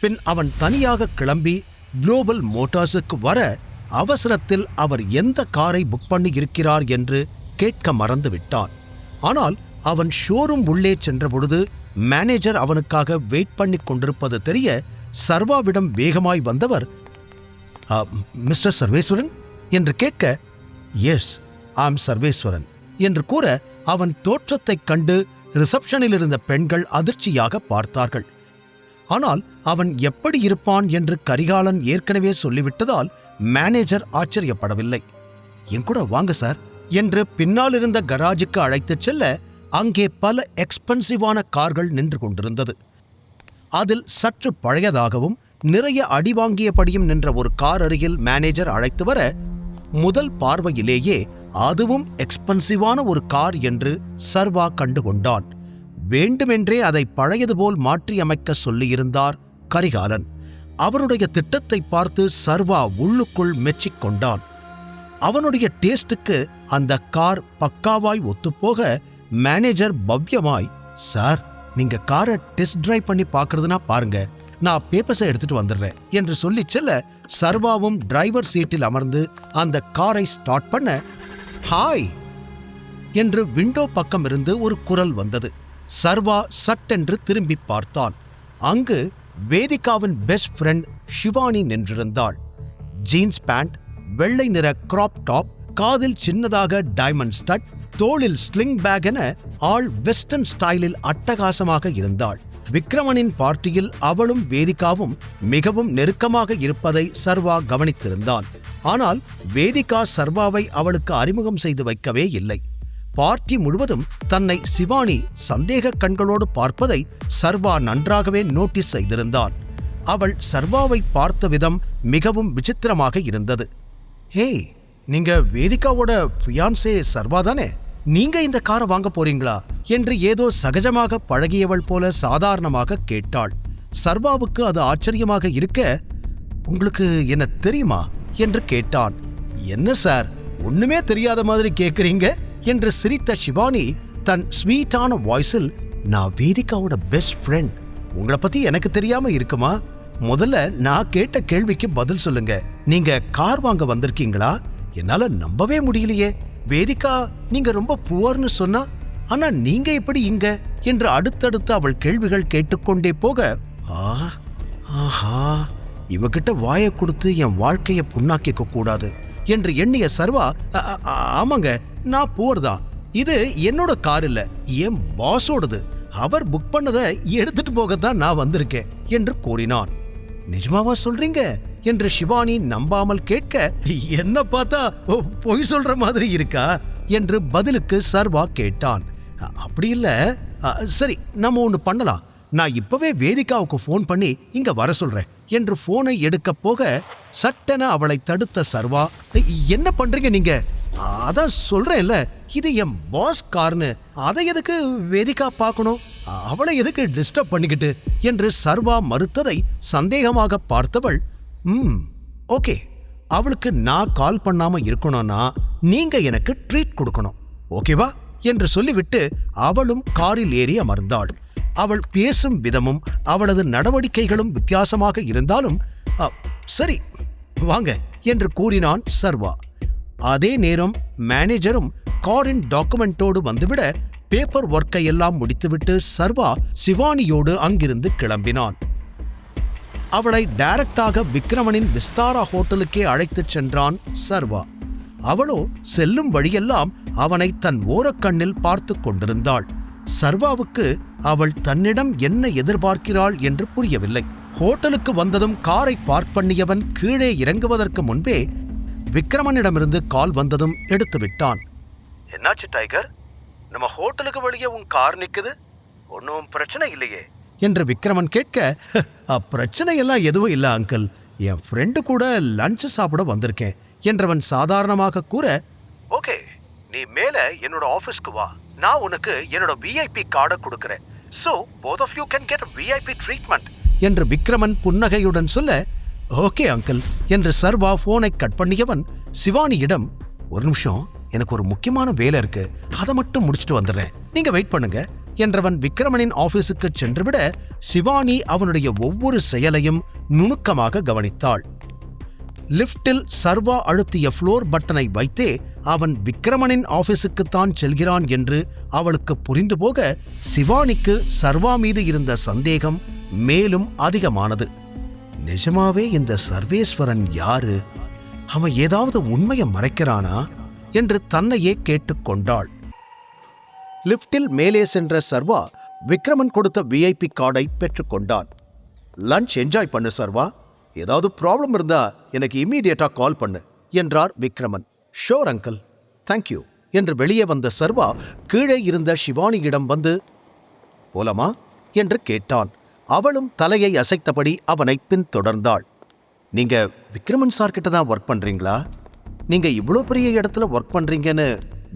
பின் அவன் தனியாக கிளம்பி குளோபல் மோட்டார்ஸுக்கு வர அவசரத்தில் அவர் எந்த காரை புக் பண்ணி இருக்கிறார் என்று கேட்க மறந்து விட்டான் ஆனால் அவன் ஷோரூம் உள்ளே சென்றபொழுது மேனேஜர் அவனுக்காக வெயிட் பண்ணி கொண்டிருப்பது தெரிய சர்வாவிடம் வேகமாய் வந்தவர் மிஸ்டர் சர்வேஸ்வரன்? என்று கேட்க எஸ் ஆம் சர்வேஸ்வரன் என்று கூற அவன் தோற்றத்தைக் கண்டு ரிசப்ஷனில் இருந்த பெண்கள் அதிர்ச்சியாக பார்த்தார்கள். ஆனால் அவன் எப்படி இருப்பான் என்று கரிகாலன் ஏற்கனவே சொல்லிவிட்டதால் மேனேஜர் ஆச்சரியப்படவில்லை. என் கூட வாங்க சார் என்று பின்னால் இருந்த கராஜுக்கு அழைத்துச் செல்ல அங்கே பல எக்ஸ்பென்சிவான கார்கள் நின்று கொண்டிருந்தது. அதில் சற்று பழையதாகவும் நிறைய அடி வாங்கியபடியும் நின்ற ஒரு கார் அருகில் மேனேஜர் அழைத்து வர முதல் பார்வையிலேயே அதுவும் எக்ஸ்பென்சிவான ஒரு கார் என்று சர்வா கண்டுகொண்டான். வேண்டுமென்றே அதை பழையது போல் மாற்றியமைக்க சொல்லியிருந்தார் கரிகாலன். அவருடைய திட்டத்தை பார்த்து சர்வா உள்ளுக்குள் மெச்சிக்கொண்டான். அவனுடைய டேஸ்டுக்கு அந்த கார் பக்காவாய் ஒத்துப்போக மேனேஜர் பவ்யமாய் சார் நீங்க காரை டெஸ்ட் டிரைவ் பண்ணி பார்க்கறதுனா பாருங்க நான் பேப்பர்ஸை எடுத்துட்டு வந்துடுறேன் என்று சொல்லி செல்ல சர்வாவும் டிரைவர் சீட்டில் அமர்ந்து அந்த காரை ஸ்டார்ட் பண்ண ஹாய்! என்று விண்டோ பக்கம் இருந்து ஒரு குரல் வந்தது. சர்வா சட்டென்று திரும்பி பார்த்தான். அங்கு வேதிகாவின் பெஸ்ட் ஃப்ரெண்ட் ஷிவானி நின்றிருந்தாள். ஜீன்ஸ் பேண்ட் வெள்ளை நிற கிராப் டாப் காதில் சின்னதாக டைமண்ட் ஸ்டட் தோளில் ஸ்லிங் பேக் என ஆள் வெஸ்டர்ன் ஸ்டைலில் அட்டகாசமாக இருந்தாள். விக்ரமனின் பார்ட்டியில் அவளும் வேதிகாவும் மிகவும் நெருக்கமாக இருப்பதை சர்வா கவனித்திருந்தான். ஆனால் வேதிகா சர்வாவை அவளுக்கு அறிமுகம் செய்து வைக்கவே இல்லை. பார்ட்டி முழுவதும் தன்னை சிவானி சந்தேக கண்களோடு பார்ப்பதை சர்வா நன்றாகவே நோட்டீஸ் செய்திருந்தான். அவள் சர்வாவை பார்த்த விதம் மிகவும் விசித்திரமாக இருந்தது. ஹே நீங்க வேதிகாவோட ஃபியான்சே சர்வா தானே? நீங்க இந்த காரை வாங்க போறீங்களா? என்று ஏதோ சகஜமாக பழகியவள் போல சாதாரணமாக கேட்டாள். சர்வாவுக்கு அது ஆச்சரியமாக இருக்க உங்களுக்கு என்ன தெரியுமா? என்று கேட்டான். என்ன சார் ஒண்ணுமே தெரியாத மாதிரி கேட்குறீங்க என்று சிரித்த ஷிவானி தன் ஸ்வீட்டான வாய்ஸில் நான் வேதிகாவோட பெஸ்ட் ஃப்ரெண்ட் உங்களை பத்தி எனக்கு தெரியாம இருக்குமா? முதல்ல நான் கேட்ட கேள்விக்கு பதில் சொல்லுங்க. நீங்க கார் வாங்க வந்திருக்கீங்களா? என்னால நம்பவே முடியலையே. வேதிகா நீங்க ரொம்ப புவர்னு சொன்னா ஆனா நீங்க எப்படி இங்க? என்று அடுத்தடுத்து அவள் கேள்விகள் கேட்டுக்கொண்டே போக ஆ ஆஹா இவகிட்ட வாயை கொடுத்து என் வாழ்க்கையை புண்ணாக்கிக்க கூடாது என்று எண்ணிய சர்வா "அ- ஆமாங்க. நான் புவர் தான். இது என்னோட கார் இல்ல என் பாஸோடது. அவர் புக் பண்ணதை எடுத்துட்டு போகத்தான் நான் வந்திருக்கேன் என்று கூறினான். நிஜமாவா சொல்றீங்க? என்று சிவானி நம்பாமல் கேட்க என்ன பார்த்தா ஓ, பொய் சொல்ற மாதிரி இருக்கா? என்று பதிலுக்கு சர்வா கேட்டான். அப்படி இல்ல. சரி நம்ம ஒன்று பண்ணலாம். நான் இப்பவே வேதிகாவுக்கு ஃபோன் பண்ணி இங்க வர சொல்றேன். என்று ஃபோனை எடுக்க போக சட்டென அவளை தடுத்த சர்வா என்ன பண்றீங்க நீங்க? அதான் சொல்றேன்ல இது என் பாஸ் கார்னு அதை எதுக்கு வேதிக்கா பார்க்கணும்? அவளை எதுக்கு டிஸ்டர்ப் பண்ணிக்கிட்டு? என்று சர்வா மறுத்ததை சந்தேகமாக பார்த்தவள் ம் ஓகே. அவளுக்கு நான் கால் பண்ணாம இருக்கணும்னா நீங்க எனக்கு ட்ரீட் கொடுக்கணும். ஓகேவா? என்று சொல்லிவிட்டு அவளும் காரில் ஏறி அமர்ந்தாள். அவள் பேசும் விதமும் அவளது நடவடிக்கைகளும் வித்தியாசமாக இருந்தாலும் சரி வாங்க என்று கூறினான் சர்வா. அதே நேரம் மேனேஜரும் காரின் டாக்குமெண்டோடு வந்துவிட பேப்பர் ஒர்க்கை எல்லாம் முடித்துவிட்டு சர்வா சிவானியோடு அங்கிருந்து கிளம்பினான். அவளை டைரக்டாக விக்ரமனின் விஸ்தாரா ஹோட்டலுக்கே அழைத்துச் சென்றான் சர்வா. அவளோ செல்லும் வழியெல்லாம் அவனை தன் ஓரக்கண்ணில் பார்த்து கொண்டிருந்தாள். சர்வாவுக்கு அவள் தன்னிடம் என்ன எதிர்பார்க்கிறாள் என்று புரியவில்லை. ஹோட்டலுக்கு வந்ததும் காரை பார்க் பண்ணியவன் கீழே இறங்குவதற்கு முன்பே விக்ரமனிடமிருந்து கால் வந்ததும் எடுத்து விட்டான். என்னாச்சு டைகர்? நம்ம ஹோட்டலுக்கு வெளியே உன் கார் நிக்குது? ஒன்றும் பிரச்சனை இல்லையே. என்று விக்ரமன் கேட்க "அ, பிரச்சனை எல்லாம் எதுவும் இல்லை அங்கிள். என் ஃப்ரெண்டு கூட லஞ்ச் சாப்பிட வந்திருக்கேன் என்றவன் சாதாரணமாக கூற ஓகே நீ மேல என்னோட ஆபீஸ்க்கு வா. நான் உனக்கு என்னோட விஐபி கார்டை கொடுக்கறேன். So both of you can get VIP treatment என்று விக்ரமன் புன்னகையுடன் சொல்ல ஓகே அங்கிள் என்று சர்வா போனை கட் பண்ணியவன் சிவானியிடம் ஒரு நிமிஷம் எனக்கு ஒரு முக்கியமான வேலை இருக்கு. அதை மட்டும் முடிச்சுட்டு வந்துடுறேன். நீங்க வெயிட் பண்ணுங்க என்றவன் விக்ரமனின் ஆபீஸுக்கு சென்றுவிட சிவானி அவனுடைய ஒவ்வொரு செயலையும் நுணுக்கமாக கவனித்தாள். லிப்டில் சர்வா அழுத்திய ஃப்ளோர் பட்டனை வைத்தே அவன் விக்ரமனின் ஆபீஸுக்குத்தான் செல்கிறான் என்று அவளுக்கு புரிந்து போக சிவானிக்கு சர்வா மீது இருந்த சந்தேகம் மேலும் அதிகமானது. நிஜமாவே இந்த சர்வேஸ்வரன் யாரு? அவன் ஏதாவது உண்மையை மறைக்கிறானா? என்று தன்னையே கேட்டுக்கொண்டாள். லிப்டில் மேலே சென்ற சர்வா விக்ரமன் கொடுத்த விஐபி கார்டை பெற்றுக்கொண்டான். லஞ்ச் என்ஜாய் பண்ணு சர்வா. ஏதாவது ப்ராப்ளம் இருந்தா எனக்கு இம்மீடியட்டா கால் பண்ணு என்றார் விக்ரமன். ஷோர் அங்கிள் தேங்க்யூ என்று வெளியே வந்த சர்வா கீழே இருந்த சிவானியிடம் வந்து போலமா? என்று கேட்டான். அவளும் தலையை அசைத்தபடி அவனை பின்தொடர்ந்தாள். நீங்க விக்ரமன் சார் கிட்ட தான் ஒர்க் பண்றீங்களா? நீங்க இவ்வளோ பெரிய இடத்துல ஒர்க் பண்றீங்கன்னு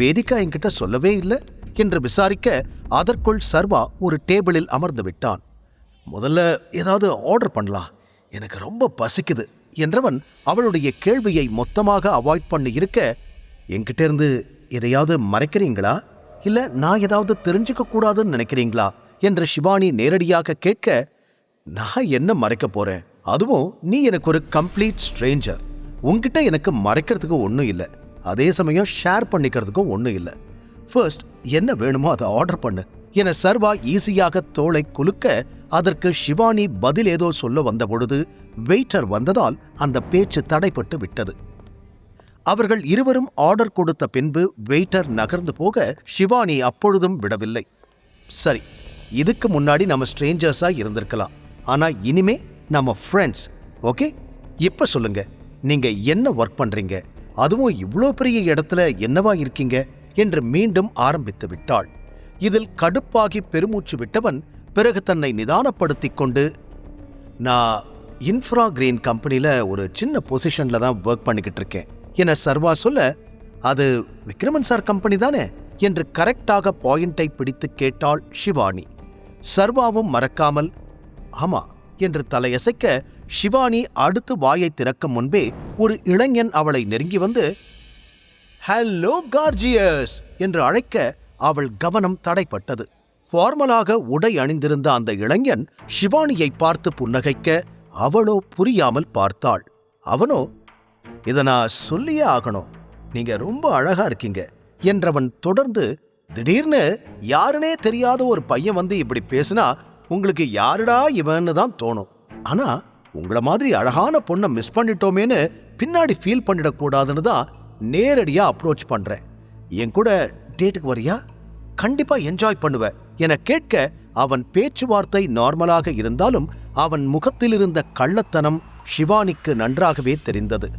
வேதிகா என்கிட்ட சொல்லவே இல்லை என்று விசாரிக்க அதற்குள் சர்வா ஒரு டேபிளில் அமர்ந்து விட்டான். முதல்ல ஏதாவது ஆர்டர் பண்ணலாம். எனக்கு ரொம்ப பசிக்குது என்றவன் அவளுடைய கேள்வியை மொத்தமாக அவாய்ட் பண்ணி இருக்க என்கிட்டேருந்து எதையாவது மறைக்கிறீங்களா? இல்லை நான் ஏதாவது தெரிஞ்சுக்க கூடாதுன்னு நினைக்கிறீங்களா? என்று ஷிவானி நேரடியாக கேட்க நான் என்ன மறைக்க போறேன்? அதுவும் நீ எனக்கு ஒரு கம்ப்ளீட் ஸ்ட்ரேஞ்சர் உன்கிட்ட எனக்கு மறைக்கிறதுக்கு ஒன்றும் இல்லை. அதே சமயம் ஷேர் பண்ணிக்கிறதுக்கும் ஒன்றும் இல்லை. ஃபர்ஸ்ட் என்ன வேணுமோ அதை ஆர்டர் பண்ணு. என சர்வா ஈஸியாக தோளை குலுக்க அதற்கு ஷிவானி பதில் ஏதோ சொல்ல வந்த பொழுது வெயிட்டர் வந்ததால் அந்த பேச்சு தடைப்பட்டு விட்டது. அவர்கள் இருவரும் ஆர்டர் கொடுத்த பின்பு வெயிட்டர் நகர்ந்து போக ஷிவானி அப்பொழுதும் விடவில்லை. சரி இதுக்கு முன்னாடி நம்ம ஸ்ட்ரேஞ்சர்ஸாக இருந்திருக்கலாம். ஆனால் இனிமே நம்ம ஃப்ரெண்ட்ஸ் ஓகே இப்போ சொல்லுங்க நீங்கள் என்ன ஒர்க் பண்ணுறீங்க அதுவும் இவ்வளோ பெரிய இடத்துல என்னவா இருக்கீங்க? என்று மீண்டும் ஆரம்பித்து விட்டாள். இதில் கடுப்பாகி பெருமூச்சு விட்டவன் பிறகு தன்னை நிதானப்படுத்திக் கொண்டு நான் இன்ஃப்ரா கிரீன் கம்பெனியில் ஒரு சின்ன பொசிஷனில் தான் ஒர்க் பண்ணிக்கிட்டு இருக்கேன். என சர்வா சொல்ல அது விக்ரமன் சார் கம்பெனி தானே? என்று கரெக்டாக பாயிண்டை பிடித்து கேட்டாள் ஷிவானி. சர்வாவும் மறக்காமல் ஆமா என்று தலையசைக்க ஷிவானி அடுத்து வாயை திறக்கும் முன்பே ஒரு இளைஞன் அவளை நெருங்கி வந்து ஹலோ கார்ஜியஸ் என்று அழைக்க அவள் கவனம் தடைப்பட்டது. ஃபார்மலாக உடை அணிந்திருந்த அந்த இளைஞன் ஷிவானியை பார்த்து புன்னகைக்க அவளோ புரியாமல் பார்த்தாள். அவனோ இதை நான் சொல்லியே ஆகணும். நீங்க ரொம்ப அழகா இருக்கீங்க என்றவன் தொடர்ந்து திடீர்னு யாருனே தெரியாத ஒரு பையன் வந்து இப்படி பேசினா உங்களுக்கு யாருடா இவன்னு தான் தோணும். ஆனா உங்கள மாதிரி அழகான பொண்ணை மிஸ் பண்ணிட்டோமேன்னு பின்னாடி ஃபீல் பண்ணிடக்கூடாதுன்னு தான் நேரடியா அப்ரோச் பண்றேன். என் கூட டேட்டுக்கு வரியா? கண்டிப்பா என்ஜாய் பண்ணுவ என கேட்க அவன் பேச்சுவார்த்தை நார்மலாக இருந்தாலும் அவன் முகத்தில் இருந்த கள்ளத்தனம் ஷிவானிக்கு நன்றாகவே தெரிந்தது.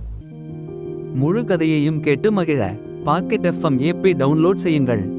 முழு கதையையும் கேட்டு மகிழ. பாக்கெட் எஃப்எம் ஏபி டவுன்லோட் செய்யுங்கள்.